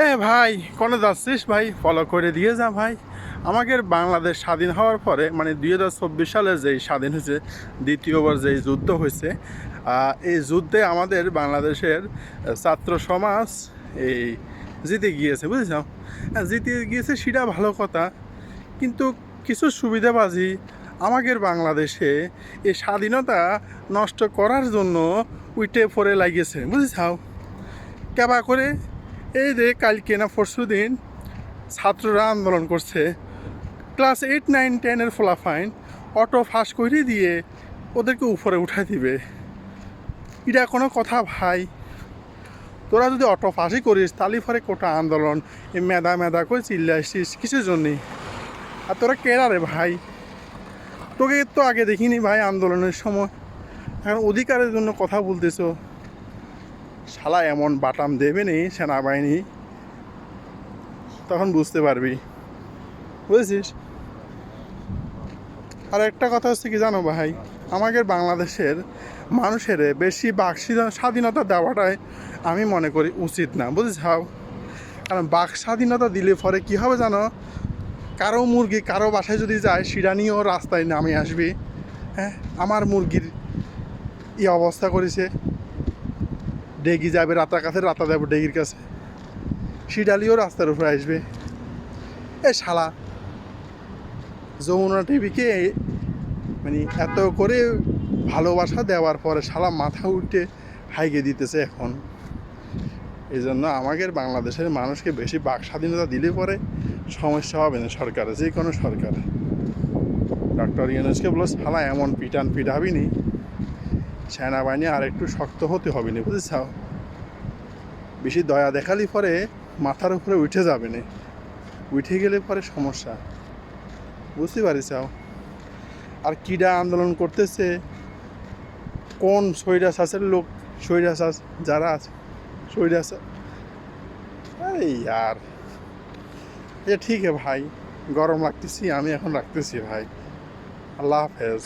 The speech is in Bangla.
এ ভাই, কোনে যাচ্ছিস ভাই? ফলো করে দিয়ে যা ভাই। আমাদের বাংলাদেশ স্বাধীন হওয়ার পরে মানে দুই হাজার চব্বিশ সালে যেই স্বাধীন হয়েছে, দ্বিতীয়বার যেই যুদ্ধ হয়েছে এই যুদ্ধে আমাদের বাংলাদেশের ছাত্র সমাজ এই জিতে গিয়েছে, বুঝেছ? জিতে গিয়েছে সেটা ভালো কথা, কিন্তু কিছু সুবিধাবাজি আমাদের বাংলাদেশে এই স্বাধীনতা নষ্ট করার জন্য উইটে পড়ে লাগিয়েছে বুঝেছাও কেবা করে এই যে কালকে না পরশু দিন ছাত্ররা আন্দোলন করছে। ক্লাস এইট, নাইন টেনের ফলাফাইন অটো ফাঁস করে দিয়ে ওদেরকে উপরে উঠাই দিবে। এটা কোনো কথা ভাই। তোরা যদি অটো ফাঁসই করিস তালি ফরে কোটা আন্দোলন। এই মেদা মেদা করে চিল্লে আসছিস কিসের জন্যে? আর তোরা কেরা রে ভাই? তোকে তো আগে দেখিনি ভাই আন্দোলনের সময়। এখন অধিকারের জন্য কথা বলতেছো। শালা এমন বাটাম দেবে নি সেনাবাহিনী? তখন বুঝতে পারবি। বুঝেছিস? আর একটা কথা হচ্ছে কি জানো ভাই? আমাদের বাংলাদেশের মানুষের বেশি বাক স্বাধীনতা দেওয়াটাই আমি মনে করি উচিত না। বুঝেছাও কারণ বাক স্বাধীনতা দিলে পরে কি হবে জানো? কারও মুরগি কারও বাসায় যদি যায় সেটা নিয়েও রাস্তায় নামে আসবি। হ্যাঁ? আমার মুরগির এই অবস্থা করেছে। ডেগি যাবে, রাতার কাছে রাতা যাবে ডেগির কাছে। শিডালিও রাস্তার উপরে আসবে। এ শালা, যমুনা টিভিকে মানে এত করে ভালোবাসা দেওয়ার পরে শালা মাথা উল্টে হাইগে দিতেছে এখন। এই জন্য আমাদের বাংলাদেশের মানুষকে বেশি বাক স্বাধীনতা দিলে পরে সমস্যা হবে না সরকারে, যে কোনো সরকার। ডক্টর ইউনুসকে বলো শালা, এমন পিটান পিটাবি নি সেনাবাহিনী আর একটু শক্ত হতে হবে না, বুঝেছ? বেশি দয়া দেখালি পরে মাথার উপরে উঠে যাবে না। উঠে গেলে পরে সমস্যা। বুঝতে পারিস? আর ক্রীড়া আন্দোলন করতেছে, কোন সৈরা শাসের লোক সৈরা শাস যারা আছে সৈরা এই আর এ ঠিক ভাই, গরম রাখতেছি আমি এখন রাখতেছি ভাই। আল্লাহ হাফেজ।